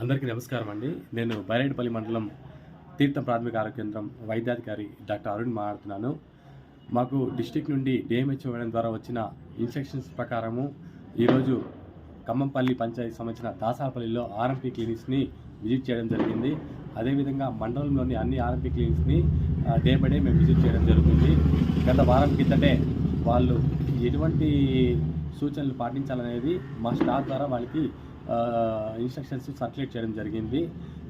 అందరికీ నమస్కారం అండి. నేను బైరేడుపల్లి మండలం తీర్థం ప్రాథమిక ఆరోగ్య కేంద్రం వైద్యాధికారి డాక్టర్ అరుణ్ మాట్లాడుతున్నాను. మాకు డిస్టిక్ నుండి డిఎంహెచ్ఓ వేయడం ద్వారా వచ్చిన ఇన్స్ట్రక్షన్స్ ప్రకారము ఈరోజు ఖమ్మంపల్లి పంచాయతీ సంబంధించిన దాసాపల్లిలో ఆర్ఎంపీ క్లినిక్స్ని విజిట్ చేయడం జరిగింది. అదేవిధంగా మండలంలోని అన్ని ఆర్ఎంపీ క్లినిక్స్ని డే బై డే మేము విజిట్ చేయడం జరుగుతుంది. గత వారం కిందటే వాళ్ళు ఎటువంటి సూచనలు పాటించాలనేది మా స్టాఫ్ ద్వారా వాళ్ళకి ఇన్స్ట్రక్షన్స్ సర్క్యులేట్ చేయడం జరిగింది.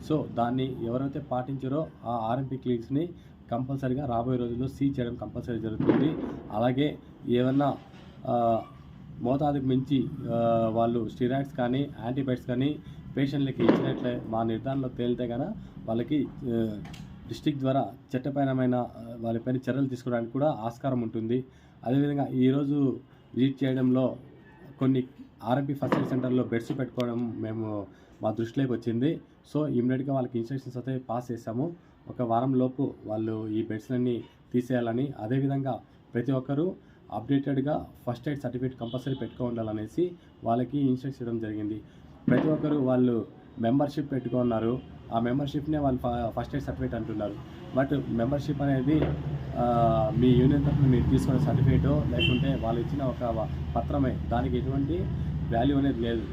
సో దాన్ని ఎవరైతే పాటించారో ఆ ఆర్ఎంపీ క్లినిక్స్ని కంపల్సరీగా రాబోయే రోజుల్లో సీ చేయడం కంపల్సరీ జరుగుతుంది. అలాగే ఏమన్నా మోతాదుకు మించి వాళ్ళు స్టిరాయిడ్స్ కానీ యాంటీబయాటిక్స్ కానీ పేషెంట్లకి ఇచ్చినట్లే మా నిర్ధారణలో తేలితే కనుక వాళ్ళకి డిస్టిక్ ద్వారా చట్టపరమైన వాళ్ళపైన చర్యలు తీసుకోవడానికి కూడా ఆస్కారం ఉంటుంది. అదేవిధంగా ఈరోజు విజిట్ చేయడంలో కొన్ని ఆర్ఎంపీ ఫస్ట్ ఎయిడ్ సెంటర్లో బెడ్స్ పెట్టుకోవడం మేము మా దృష్టిలోకి వచ్చింది. సో ఇమ్మీడియట్గా వాళ్ళకి ఇన్స్ట్రక్షన్స్ అయితే పాస్ చేసాము ఒక వారం లోపు వాళ్ళు ఈ బెడ్స్లన్నీ తీసేయాలని అదేవిధంగా ప్రతి ఒక్కరూ అప్డేటెడ్గా ఫస్ట్ ఎయిడ్ సర్టిఫికేట్ కంపల్సరీ పెట్టుకో ఉండాలనేసి వాళ్ళకి ఇన్స్ట్రక్షన్ ఇవ్వడం జరిగింది. ప్రతి ఒక్కరు వాళ్ళు మెంబర్షిప్ పెట్టుకున్నారు. ఆ మెంబర్షిప్నే వాళ్ళు ఫ- ఫస్ట్ ఎయిడ్ సర్టిఫికేట్ అంటున్నారు. బట్ మెంబర్షిప్ అనేది మీ యూనియన్ తరఫున మీరు తీసుకున్న సర్టిఫికేటో లేకుంటే వాళ్ళు ఇచ్చిన ఒక పత్రమే. దానికి ఎటువంటి వాల్యూ అనేది లేదు.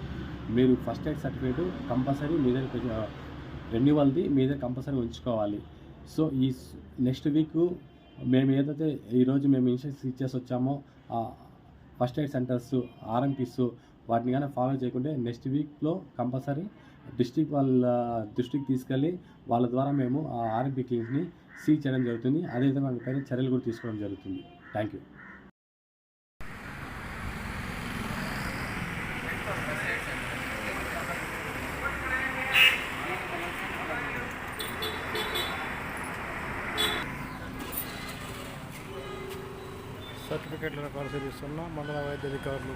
మీరు ఫస్ట్ ఎయిడ్ సర్టిఫికేట్ కంపల్సరీ మీద రెన్యువల్ది మీద కంపల్సరీ ఉంచుకోవాలి. సో ఈ నెక్స్ట్ వీక్ మేము ఏదైతే ఈరోజు మేము ఇన్సూరెన్స్ ఇచ్చేసి వచ్చామో ఆ ఫస్ట్ ఎయిడ్ సెంటర్స్ ఆర్ఎంపీస్ వాటిని కానీ ఫాలో చేయకుంటే నెక్స్ట్ వీక్లో కంపల్సరీ డిస్టిక్ వాళ్ళ దృష్టికి తీసుకెళ్ళి వాళ్ళ ద్వారా మేము ఆ ఆర్ఎంపీ క్లినిక్ని సీజ్ చేయడం జరుగుతుంది. అదేవిధంగా వాళ్ళపైన చర్యలు కూడా తీసుకోవడం జరుగుతుంది. థ్యాంక్ యూ సర్టిఫికెట్లను పరిశీలిస్తున్న మండల వైద్య అధికారులు.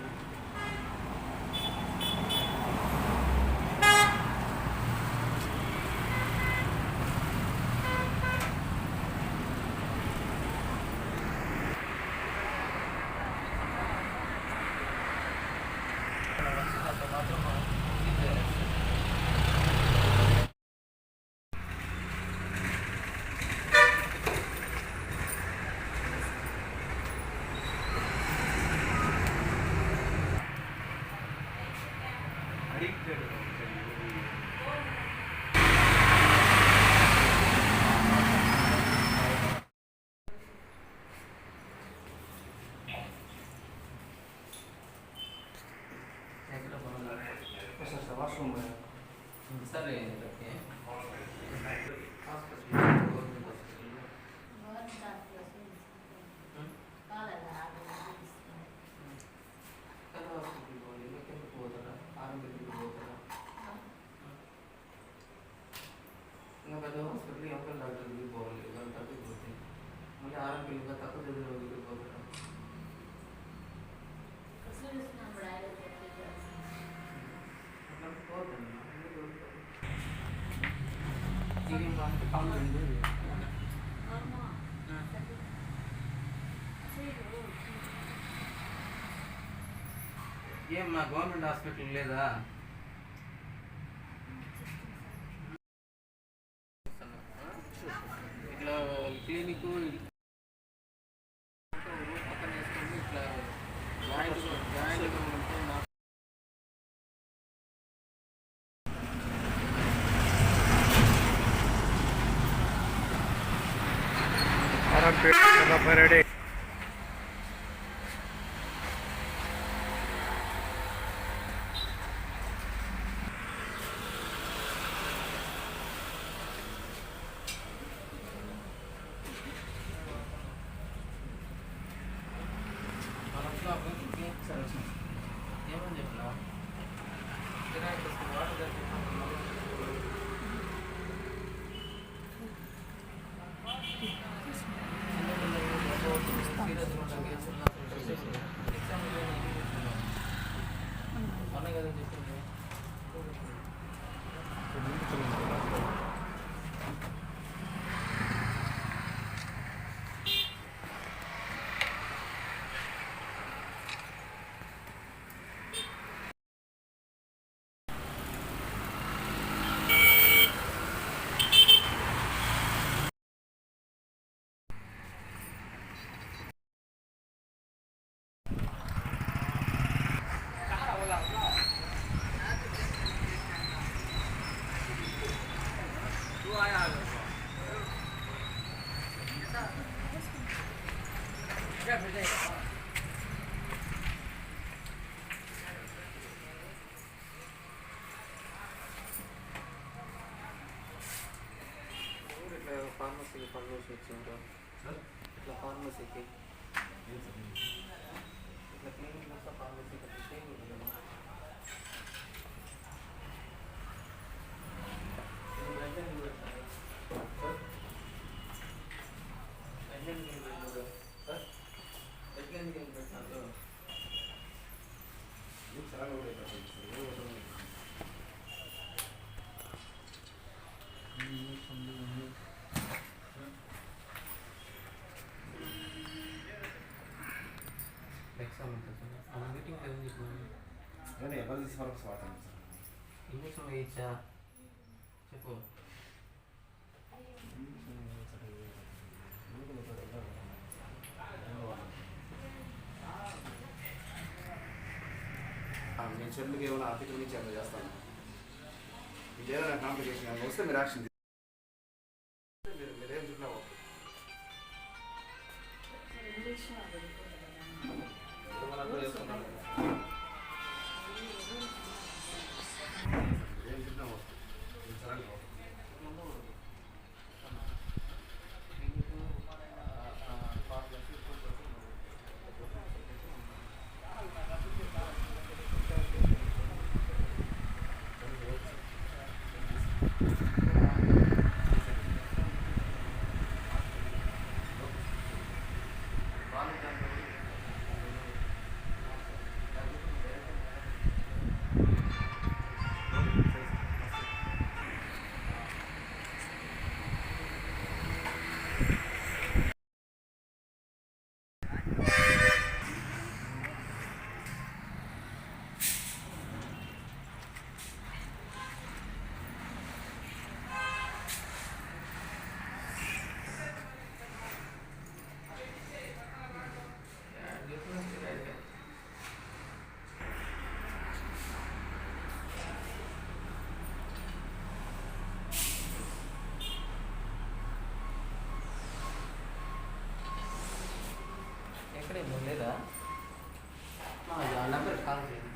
ఇంకా పెద్ద హాస్పిటల్ ఎక్కడ డాక్టర్ దగ్గరికి పోవాలి వాళ్ళు తగ్గిపోతుంది మళ్ళీ ఆరోగ్యం ఇంకా తక్కువ చదివిన దగ్గరికి పోతారు అట్లా పోతుంది ఇది అంటే కాంపౌండ్ ఏం మా గవర్నమెంట్ హాస్పిటల్ లేదా I don't Para perder la pared. Kolay gelsin. Every day. ఫార్మసీకి పనులు వచ్చి వచ్చిండ్రు ఇట్లా ఫార్మసీకి చెప్పినాను ఇంజక్షన్ వేయించా చెప్పు నేను చెల్లికి ఏమైనా ఆర్థిక నుంచి ఏమైనా చేస్తాను మీకు ఏదైనా కాంప్లికేషన్ ఏమైనా వస్తే మీరు యాక్షన్ తీసుకోండి. మీరు మీరేం చెప్పినా ఓకే. ఏమైనా కూడా చేసుకుంటాను. మీరేం చెప్పినా ఓకే. మీరు సరే ఓకే. ఎక్కడ లేదా ఆ నెంబర్ కాల్ చేయండి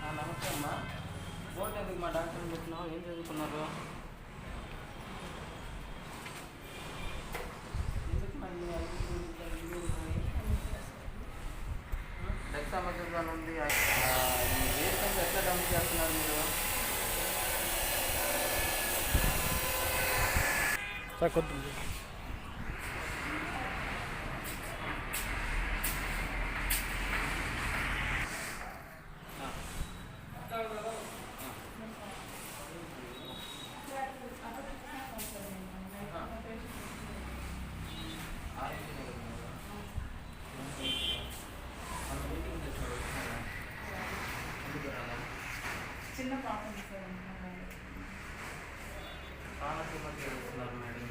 ఆ, నమస్తే అమ్మా బోర్డు ఎందుకు మా డాక్టర్ చెప్పినావు ఏం చదువుకున్నారు? ఎందుకు మరి ఉంది? ఎట్లా డౌన్ చేస్తున్నారు మీరు? సార్ కొద్ది చిన్న పాప ఉంది సార్ చాలా సిబ్బంది చేస్తున్నారు మేడం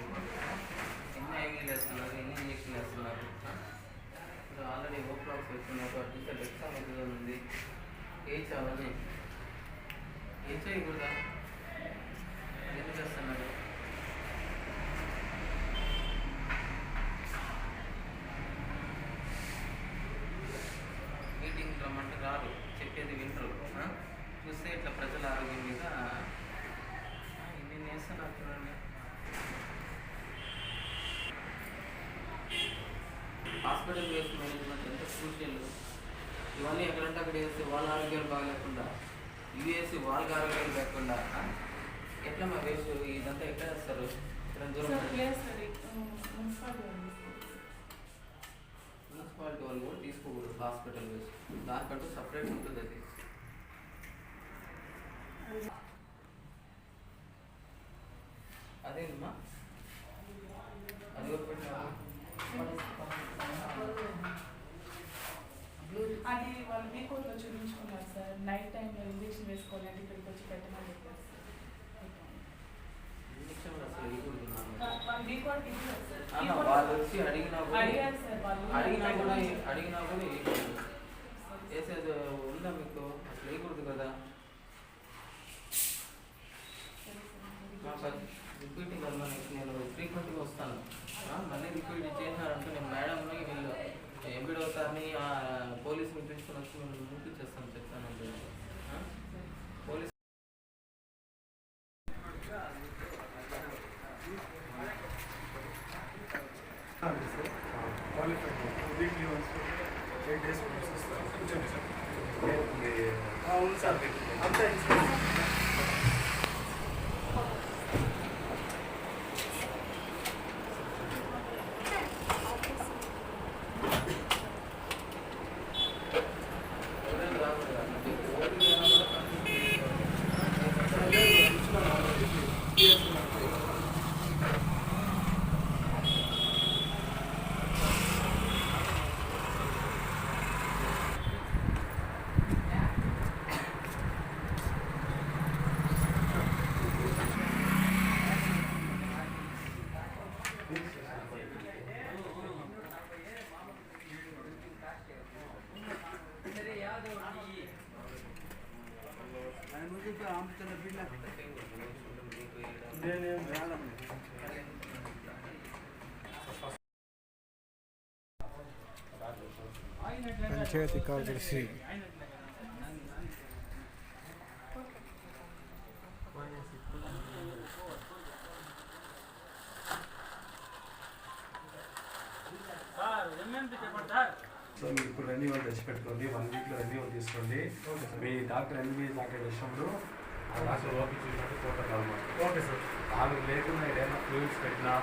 ఎన్ని ఐవీలు వేస్తున్నారు ఎన్ని ఇంజక్షన్లు వేస్తున్నారు ఇప్పుడు ఆల్రెడీ ఓప్లాక్స్ వేస్తున్నారు అట్లీస్ట్ ఎగ్జామ్ ఎదురు ఉంది ఏం చాలని ఏం చేయకూడదా ఎందుకు చేస్తున్నారు మీటింగ్ రమ్మంటే రారు చెప్పేది వినరు? చూస్తే ఇట్లా ప్రజల ఆరోగ్యం మీద వేస్తున్నారు చూడండి హాస్పిటల్ వేస్ట్ మేనేజ్మెంట్ ఎంత క్రూషియల్. ఇవన్నీ ఎక్కడంటే అక్కడ వేస్తే వాళ్ళ ఆరోగ్యాలు బాగాలేకుండా ఇవి వేసి వాళ్ళకి ఆరోగ్యాలు లేకుండా? ఎట్లా మా వేస్ట్? ఇదంతా ఎక్కడ వేస్తారు మున్సిపాలిటీ వాళ్ళు కూడా తీసుకోకూడదు హాస్పిటల్ వేస్ట్. దానికంటూ సపరేట్ ఉంటుంది అది. అదేంటమ్మా అది ఎవరు పెట్టినారు మీరు ఇంజక్షన్ వేసుకోవాలి అంటే ఇక్కడికి వచ్చి పెట్టమని చెప్పారు సార్ ఇంజక్షన్ అసలు ఇవ్వకూడదు వన్ వీక్ వరకు ఇవ్వలేదు సార్ ఈ ఆహా, పూట వాళ్ళు వచ్చి అడిగినా కూడా అడిగారు సార్ వాళ్ళు అడిగినా కూడా అడిగినా కూడా వేయకూడదు వేసేది ఉందా మీకు అసలు వేయకూడదు కదా సరే సార్. రిపీటింగ్ వల్ల నీకు నేను ఫ్రీక్వెంట్గా వస్తాను ఆ, మళ్ళీ రిపీట్ చేసినారంటే నేను మేడంని వీళ్ళు ఎంపీడీ సార్ని ఆ, పోలీసుని పిలుచుకొని వచ్చి నేను ముట్టించేస్తాను చెప్తాను పోలీస్ అవును సార్ అంతే ఎవరైనా రాకూడదు కదా. మీకు ఓపిక అయినా కూడా కంటిన్యూ చేసుకోవాలి. పంచాయతీ కార్యదర్శి సో మీరు ఇప్పుడు రెన్యూవల్ తెచ్చి పెట్టుకోండి వన్ వీక్లో రెన్యూవల్ తీసుకోండి. మీ డాక్టర్ ఎంబీబీఎస్ డాక్టర్ విషయంలో డాక్టర్ ఓపీ చూసినట్టు కావాలి ఓకే సార్. ఆమె లేకుండా ఏదైనా ఫ్లూయిడ్స్ పెట్టినా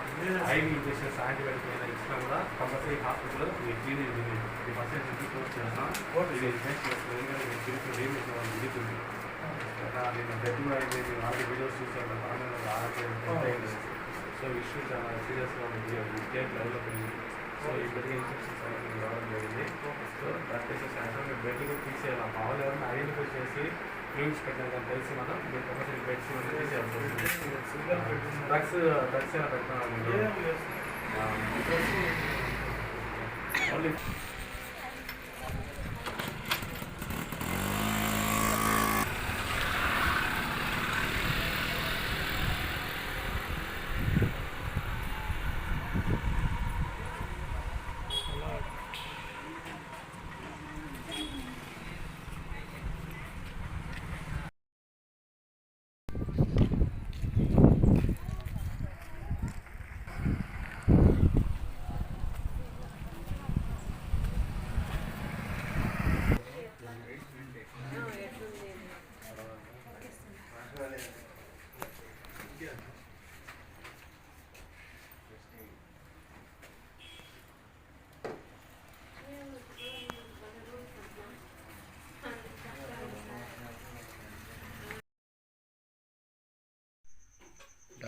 ఐవి ఇంజెక్షన్స్ యాంటీబయాటిక్ ఏదైనా ఇచ్చినా కూడా కంపల్సరీ హాస్పిటల్ మీ ఫీజు ఇది పర్సెంట్ ఇది కోర్స్ చేస్తాం ఇది ఇన్వెస్ట్ చేస్తాం ఎందుకంటే మీరు తిరిగి రీమిట్ వాళ్ళు విడుతుంది నేను డెడ్ అయింది నేను ఆల్రెడీ వీడియోస్ చూసాను నార్మల్గా ఆరోగ్యం సో ఇష్యూ చాలా సీరియస్గా ఉంది. స్టేట్ లెవెల్లో ఉంది సో ఇప్పటికే ఇన్స్ట్రక్షన్స్ అనేది రావడం జరిగింది. సో బ్లడ్ సాయంత్రం మీరు బెడ్ కూడా తీసేయాలి. మామూలు ఎవరైనా ఐడెంటిఫై చేసి ఫ్లూయిడ్స్ పెట్టిన తెలిసి మనం మీరు కంపల్సరీ తీసేయాలి డ్రగ్స్ డ్రగ్స్ ఏమైనా పెడుతున్నాను ఓన్లీ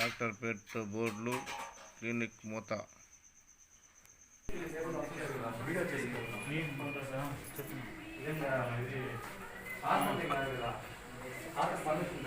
డాక్టర్ పేరుతో బోర్డులు క్లినిక్ మూత వీడియో చేసుకుంటాం ఏం చేయాలి? ఇది హాస్పిటల్ కాదు కదా హాస్పిటల్ పర్మిషన్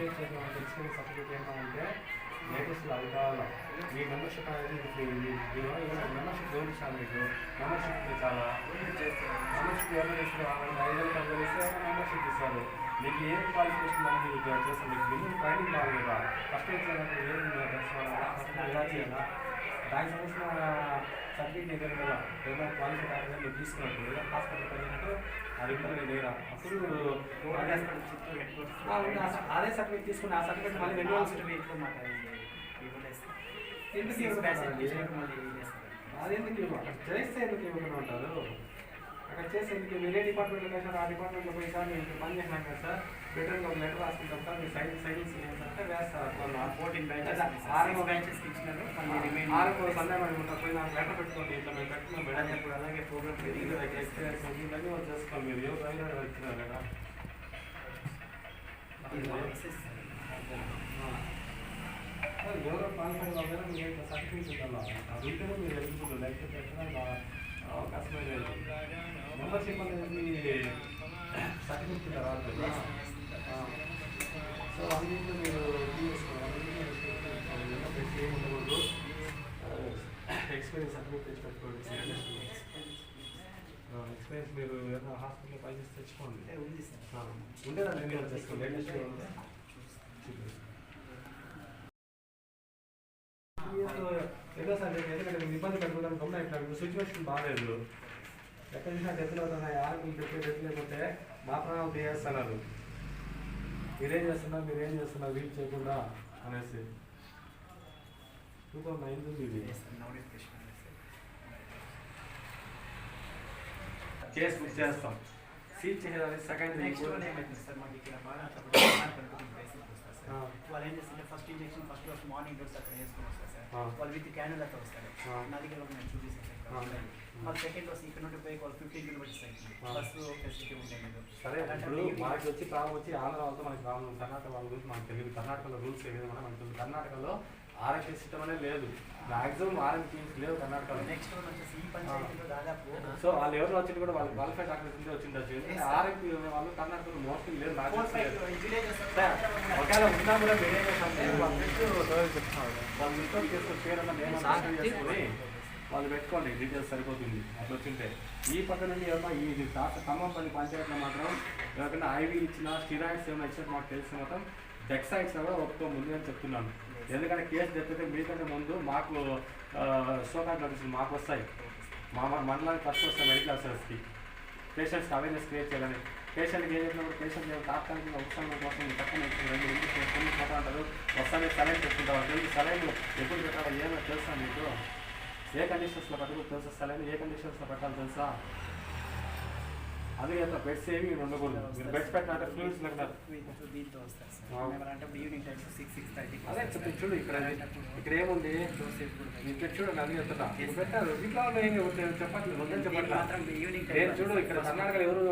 మీకు ఫస్ట్ ఎక్స్పీరియన్స్ సర్టిఫికేట్ ఏమైనా ఉంటే లేటెస్ట్లో అది కావాలా? మీ మెంబర్షిప్ అనేది ఇప్పుడు దీనివల్ల మెంబర్షిప్ జోడించాలి మీకు. మెంబర్షిప్ చాలా. మెంబర్షిప్ ఎవరు చేస్తారు? ఐదు వేలు పది ఇస్తే మెంబర్షిప్ ఇస్తారు. మీకు ఏం క్వాలిఫికేషన్ అని మీకు చేస్తారు మీకు మినిమం ట్రైనింగ్ కావాలి కదా. ఫస్ట్ ఎక్స్పీరియన్స్ ఏం తెలుసుకోవాలా ఫస్ట్ ఎలా చేయాలా? దానికి సంబంధించిన సర్టిఫికేట్ దగ్గర కదా ఏమైనా క్వాలిఫై కాకుండా మీరు తీసుకున్నట్టు ఏదైనా హాస్పిటల్ వెళ్ళినట్టు అప్పుడు. ఆ- అదే సర్టిఫికేట్ తీసుకుని ఆ సర్టిఫికేట్ మళ్ళీ రెన్యువల్ ఎందుకు ఇవ్వకపోతారండి? అదెందుకు ఇవ్వ అక్కడ చేస్తే ఎందుకు ఇవ్వకుండా ఉంటారు అక్కడ చేస్తే ఎందుకు వేరే డిపార్ట్మెంట్లో కలిసి ఆ డిపార్ట్మెంట్లో పోయి సార్ మేము ఇక్కడ పని చేసినాం కదా సార్. రిటర్న్ ఒక లెటర్ రాసుకుంటాం సార్ మీ సైడ్ సైన్స్ అంటే వేస్తారు ఫోర్టీన్ ఆరు బ్రాంచెస్ ఇచ్చినారు. మళ్ళీ రిమైన్ ఆరు సందేహం అనుకుంటారు పోయి నాకు లెటర్ పెట్టుకోండి. ఇట్లా మేము పెట్టుకున్నాం మేడం. ఇప్పుడు అలాగే ప్రోగ్రామ్ ఇది దగ్గర ఎక్స్పీరియన్స్ ఉంది ఇవన్నీ వాళ్ళు చేసుకోవాలి మీరు ఎవరు రైల్వే వచ్చినారు కదా. ఎవరో పాల్పడి వాళ్ళ మీరు సర్టిఫికేట్ ఉండాలి అది ఉంటేనే మీరు ఎలిజిబుల్ లేకపోతే ఎట్లా అవకాశమే లేదు మెంబర్షిప్ అనేది సర్టిఫికేట్ రాదు కదా? సో అన్నింటిలో మీరు ఏమి ఉండకూడదు. ఎక్స్పీరియన్స్ సర్టిఫికేట్ తెచ్చి పెట్టుకోండి. ఎక్స్పీరియన్స్ మీరు ఏదైనా హాస్పిటల్లో పనిచేసి తెచ్చుకోండి. ఉండేదా? నేను చేసుకోండి లేటెస్ట్ ఏదో సార్? నేను ఎందుకంటే నేను ఇబ్బంది పడుతున్నాను గమ్మున ఇట్లా సిచ్యువేషన్ బాగాలేదు ఎక్కడ చూసినా డెత్లు అవుతున్నాయి. ఆరోగ్యం పెట్టే డెత్ లేకపోతే మా ప్రాణాలు తీయేస్తున్నారు మీరేం చేస్తున్నారు? మీరేం చేస్తున్నారు? వీలు చేయకుండా అనేసి. టూ థౌసండ్ నైన్ ఉంది ఇది. కేసు బుక్ చేస్తాం. సీట్ చేసేదానికి సెకండ్ నెక్స్ట్ వన్ ఏమైతుంది సార్ మాకు ఇక్కడ బాగా. వాళ్ళు ఏం చేస్తుంటే first injection first dose morning dose అక్కడ వేసుకొని వస్తారు సార్. వాళ్ళు విత్ క్యానులతో వస్తారు. నా దగ్గర ఒక నేను చూపిస్తాను సార్ వాళ్ళు సెకండ్ డోస్ ఇక్కడ నుండి పోయి వాళ్ళు ఫిఫ్టీన్ కిలోమీటర్స్ అవుతుంది ఆ. బస్సు ఫెసిలిటీ మీకు సరే ఇప్పుడు మనకి వచ్చి ప్రాబ్లం వచ్చి ఆంధ్ర వాళ్ళతో మనకి ప్రాబ్లం కర్ణాటక వాళ్ళ గురించి మనకు తెలియదు కర్ణాటకలో రూల్స్ ఏ విధంగా మనకు కర్ణాటకలో ఆరోగ్య సిస్టమ్ అనేది లేదు. మాక్సిమం ఆరోగ్య టీమ్స్ లేవు కర్ణాటకలో. నెక్స్ట్ వన్ వచ్చేసి ఈ పంచాయతీలో దాదాపు సో వాళ్ళు ఎవరు వచ్చి కూడా వాళ్ళు క్వాలిఫైడ్ డాక్టర్స్ ఉంటే వచ్చిండొచ్చు ఆరోగ్య వాళ్ళు కర్ణాటకలో మోస్ట్లీ లేదు ఒకవేళ ఉన్నా కూడా వాళ్ళ ఫ్రెండ్స్ వాళ్ళు ఇన్స్టాల్ చేసుకుని వాళ్ళు పెట్టుకోండి డీటెయిల్స్ సరిపోతుంది. అట్లా వచ్చింటే. ఈ పక్క నుండి ఏమన్నా ఈ కాస్త ఖమ్మం పల్లి పంచాయతీలో మాత్రం ఎవరికైనా ఐవి ఇచ్చిన స్టిరాయిడ్స్ ఏమైనా ఇచ్చినట్టు మాకు తెలిసి మాత్రం డెక్సైడ్స్ కూడా ఒప్పుకో ముందు అని చెప్తున్నాను. ఎందుకంటే కేసు తెప్పితే మీకంటే ముందు మాకు సోకాట్ నోటీసులు మాకు వస్తాయి. మా మండలానికి ఫస్ట్ వస్తాయి మెడికల్ అఫీసర్స్కి పేషెంట్స్కి అవేర్నెస్ క్రియేట్ చేయాలని. పేషెంట్కి ఏం చెప్పినప్పుడు పేషెంట్ తాత్కాలిక ఉపశమనం కోసం ఈ పక్కన రెండు ఇంటికి చేసుకుని పోతా అంటారు? వస్తానే సలైన్ పెట్టుకుంటారు తెలుసు సలైన్ ఎప్పుడు పెట్టాలో ఏమో తెలుసా మీకు? ఏ కండిషన్స్లో పెట్టాలో తెలుసా? సలైన్ ఏ కండిషన్స్లో పెట్టాలి తెలుసా? అది ఎంత బెడ్స్ ఏమి ఉండకూడదు. మీరు బెడ్స్ పెట్టాలంటే ఫ్లూయిడ్స్ పెట్టినారు అంటే evening times six six thirty అదే చెప్పి చూడు ఇక్కడ ఇక్కడ ఏముంది? ఇక్కడ చూడండి అది చెప్తున్నా. పెట్టారు. ఇంట్లో ఏమి చెప్పట్లేదు వద్దని చెప్పట్లేదు మాత్రం ఈవినింగ్ నేను చూడు ఇక్కడ కర్ణాటకలో ఎవరు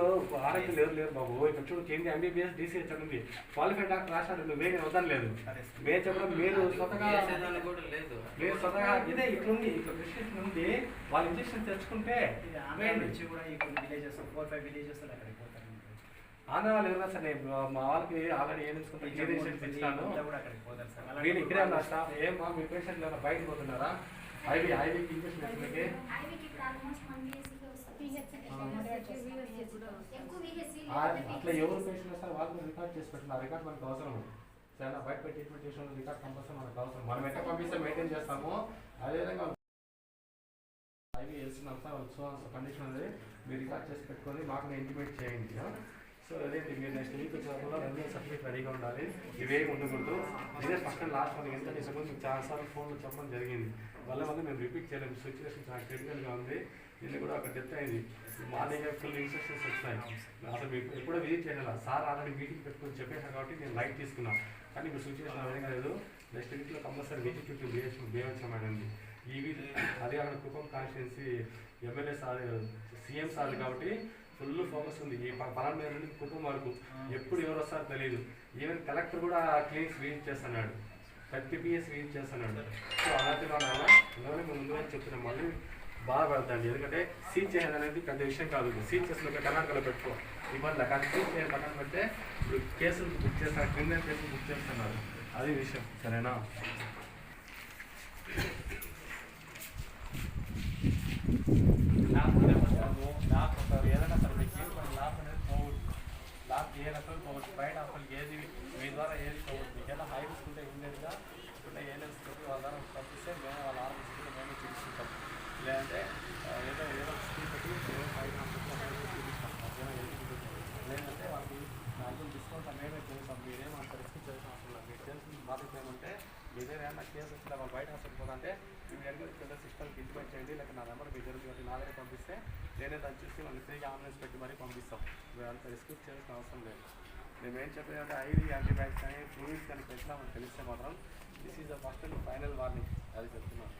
ఆరోగ్యం లేరు లేరు బాబు. ఇక్కడ చూడు కేంద్ర ఎంబీబీఎస్ డీసీహెచ్ ఉంది. క్వాలిఫైడ్ డాక్టర్ రాశాడు నువ్వు వేరే వద్దని లేదు. మేము చెప్పడం మీరు స్వతగా లేదు. స్వతగా ఇదే ఇట్లుంది ఇక్కడ ఉంది. వాళ్ళు ఇంజక్షన్ తెచ్చుకుంటే కూడా ఈ కొన్ని విలేజెస్ ఫోర్ ఫైవ్ విలేజెస్ అక్కడికి సరే మా వాళ్ళకి ఆల్రెడీ ఏం సార్. ఇక్కడే ఉన్నారు స్టాఫ్. మా పేషెంట్ పోతున్నారా? ఐవి ఇంజక్షన్ అట్లా ఎవరు పేషెంట్ వాళ్ళు రికార్డ్ చేసి పెట్టిన రికార్డ్ మనకు అవసరం చాలా బయట పెట్టి ట్రీట్మెంట్ చేసిన రికార్డ్ కంపల్సరీ మనకు అవసరం. మనం ఎక్కడ పంపిస్తే మెయింటైన్ చేస్తామో అదేవిధంగా ఐవి వేస్తున్నంత సో కండిషన్ అనేది మీరు రికార్డ్ చేసి పెట్టుకొని మాకు ఇంటిమేట్ చేయండి? సో అదే మీరు నెక్స్ట్ వీక్ వచ్చినప్పుడు రెండు సర్టిఫికేట్ రెడీగా ఉండాలి. ఇవేమి ఉండకూడదు ఇదే పక్కన లాస్ట్ మనకి ఎంత ఇంతకుముందు మీకు చాలాసార్లు ఫోన్లో చెప్పడం జరిగింది. వల్ల వల్ల మేము రిపీట్ చేయలేము. సిచ్యువేషన్ చాలా క్రిటికల్గా ఉంది. నిన్న కూడా అక్కడ డెత్ అయింది. మార్నింగ్ ఫుల్ ఇన్స్ట్రక్షన్స్ వచ్చాయి అసలు మీకు ఎప్పుడో విజిట్ చేయాలి సార్ ఆల్రెడీ మీటింగ్ పెట్టుకొని చెప్పేశాను కాబట్టి నేను లైట్ తీసుకున్నాను కానీ ఇప్పుడు సిచ్యువేషన్ అదే లేదు. నెక్స్ట్ వీక్లో కంపల్సరీ విజిట్ చుట్టూ బిహెచ్ బిహెచ్ఎం అండి ఈ వీధి అదే అక్కడ Kuppam constituency MLA sir CM sir కాబట్టి ఫుల్ ఫోకస్ ఉంది. ఈ పలానా మీద నుండి కుప్పం వరకు ఎప్పుడు ఎవరు వస్తారో తెలియదు ఈవెన్ కలెక్టర్ కూడా క్లినిక్స్ విజిట్ చేస్తున్నాడు. ప్రతి పిఎస్ విజిట్ చేస్తున్నాడు. సో అలాంటి వాళ్ళ ముందుగా చెప్తున్నాం మళ్ళీ బాగా పెడతాండి. ఎందుకంటే సీట్ చేసేది అనేది పెద్ద విషయం కాదు. సీట్ చేసిన కర్ణాటకలో పెట్టుకో. ఇబ్బంది కానీ సీట్ చేయని పక్కన పెడితే ఇప్పుడు కేసులు బుక్ చేస్తారు క్రిమినల్ కేసులు బుక్ చేస్తున్నారు. అది విషయం. సరేనా? ల్యాబ్ ఉంటారు ఏదైనా సరే మీకు ఏం పని ల్యాబ్ అనేది పోవచ్చు ల్యాబ్ ఏ రకం పోవచ్చు. బయట అసలు ఏది మీ ద్వారా ఏది పోవచ్చు. ఎలా హై రిస్క్ ఉంటే ఇమ్మీడియట్గా ఇక్కడ ఏఎన్ఎంస్ తోటి వాళ్ళ ద్వారా పంపిస్తే మేము వాళ్ళ ఆరోగ్య మేము చూపిస్తుంటాం. లేదంటే ఏదో ఏదో స్కీమ్ పెట్టి ఏదో ఫైవ్ చూపిస్తాం లేదంటే వాళ్ళకి మ్యాక్సిమం డిస్కౌంట్ మేమే చేస్తాం. మీరేం అంత రిస్క్ చేసిన అవసరం లేదు. మీకు తెలిసిన బాధ్యత ఏమంటే మీ దగ్గర ఏమన్నా కేసు వచ్చినా వాళ్ళు బయట హాస్పిటల్ పోదంటే మీరు అడిగిన కింద సిస్టమ్కి ఇంటిమేట్ చేయండి లేక నా నెంబర్ మీ దగ్గర నా దగ్గర పంపిస్తే నేనే చూసి మళ్ళీ తిరిగి ఆంబులెన్స్ పెట్టి మరీ పంపిస్తాం. మీరు అంత రిస్క్ చేయాల్సిన అవసరం లేదు. మేమేం చెప్పేదంటే ఐదు యాంటీబయాటిక్స్ కానీ ఫ్లూయిడ్స్ కానీ పెట్టినామని తెలిస్తే మాత్రం this is the first and final warning అది చెప్తున్నాను.